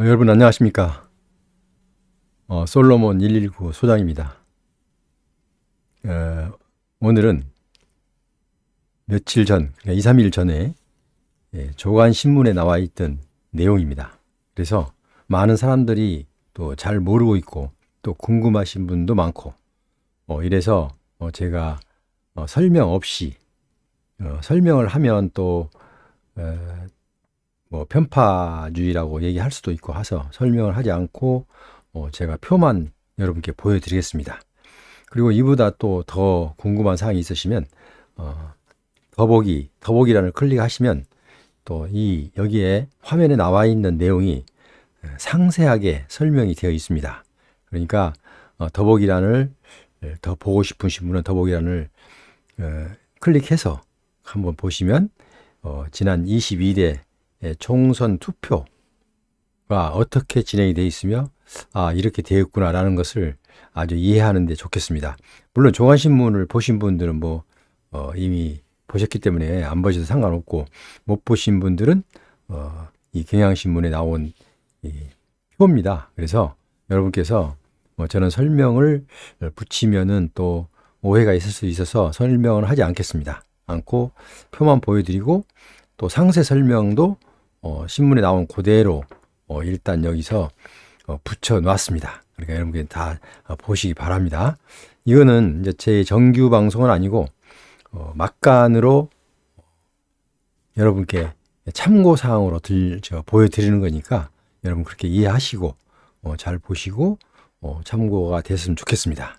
어, 여러분 안녕하십니까? 어, 솔로몬 119 소장입니다. 어, 오늘은 며칠 전, 그러니까 2, 3일 전에 예, 조간 신문에 나와 있던 내용입니다. 그래서 많은 사람들이 또 잘 모르고 있고 또 궁금하신 분도 많고 어, 이래서 어, 제가 어, 설명 없이 어, 설명을 하면 또 에, 뭐 편파주의라고 얘기할 수도 있고 해서 설명을 하지 않고 어, 제가 표만 여러분께 보여드리겠습니다. 그리고 이보다 또 더 궁금한 사항이 있으시면 어, 더보기 더보기란을 클릭하시면 또 이 여기에 화면에 나와 있는 내용이 상세하게 설명이 되어 있습니다. 그러니까 어, 더보기란을 더 보고 싶으신 분은 더보기란을 어, 클릭해서 한번 보시면 어, 지난 22대 총선 투표가 어떻게 진행이 되어 있으며 아 이렇게 되었구나라는 것을 아주 이해하는 데 좋겠습니다. 물론 조간신문을 보신 분들은 뭐 어, 이미 보셨기 때문에 안 보셔도 상관없고 못 보신 분들은 어, 이 경향신문에 나온 이 표입니다. 그래서 여러분께서 뭐 저는 설명을 붙이면은 또 오해가 있을 수 있어서 설명을 하지 않겠습니다. 않고 표만 보여드리고 또 상세 설명도 어, 신문에 나온 그대로 어, 일단 여기서 어, 붙여 놨습니다. 그러니까 여러분께 다 어, 보시기 바랍니다. 이거는 이제 제 정규 방송은 아니고 어, 막간으로 여러분께 참고 사항으로 들, 저, 보여드리는 거니까 여러분 그렇게 이해하시고 어, 잘 보시고 어, 참고가 됐으면 좋겠습니다.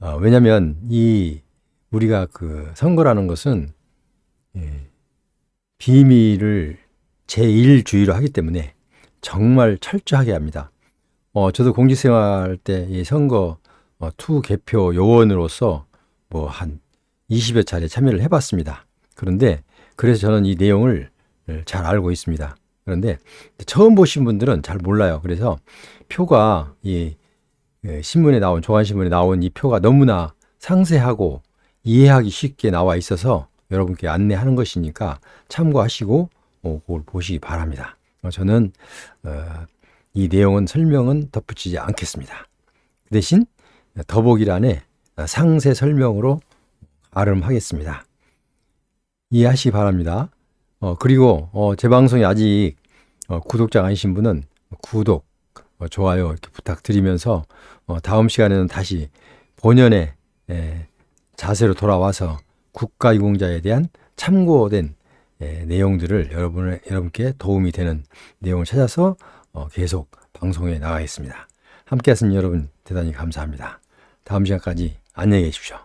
어, 왜냐하면 이 우리가 그 선거라는 것은 예, 비밀을 제1주의로 하기 때문에 정말 철저하게 합니다. 어, 저도 공직생활 때 이 선거 어, 투 개표 요원으로서 뭐 한 20여 차례 참여를 해봤습니다. 그런데 그래서 저는 이 내용을 잘 알고 있습니다. 그런데 처음 보신 분들은 잘 몰라요. 그래서 표가 이 예, 신문에 나온 조간신문에 나온 이 표가 너무나 상세하고 이해하기 쉽게 나와 있어서 여러분께 안내하는 것이니까 참고하시고 어, 그걸 보시기 바랍니다. 어, 저는 어, 이 내용은 설명은 덧붙이지 않겠습니다. 그 대신 더보기란에 상세 설명으로 아름하겠습니다. 이해하시기 바랍니다. 어, 그리고 어, 제 방송이 아직 어, 구독자가 아니신 분은 구독, 어, 좋아요 이렇게 부탁드리면서 어, 다음 시간에는 다시 본연의 에, 자세로 돌아와서 국가유공자에 대한 참고된 에, 내용들을 여러분을 여러분께 도움이 되는 내용을 찾아서 어, 계속 방송에 나가겠습니다. 함께 하신 여러분 대단히 감사합니다. 다음 시간까지 안녕히 계십시오.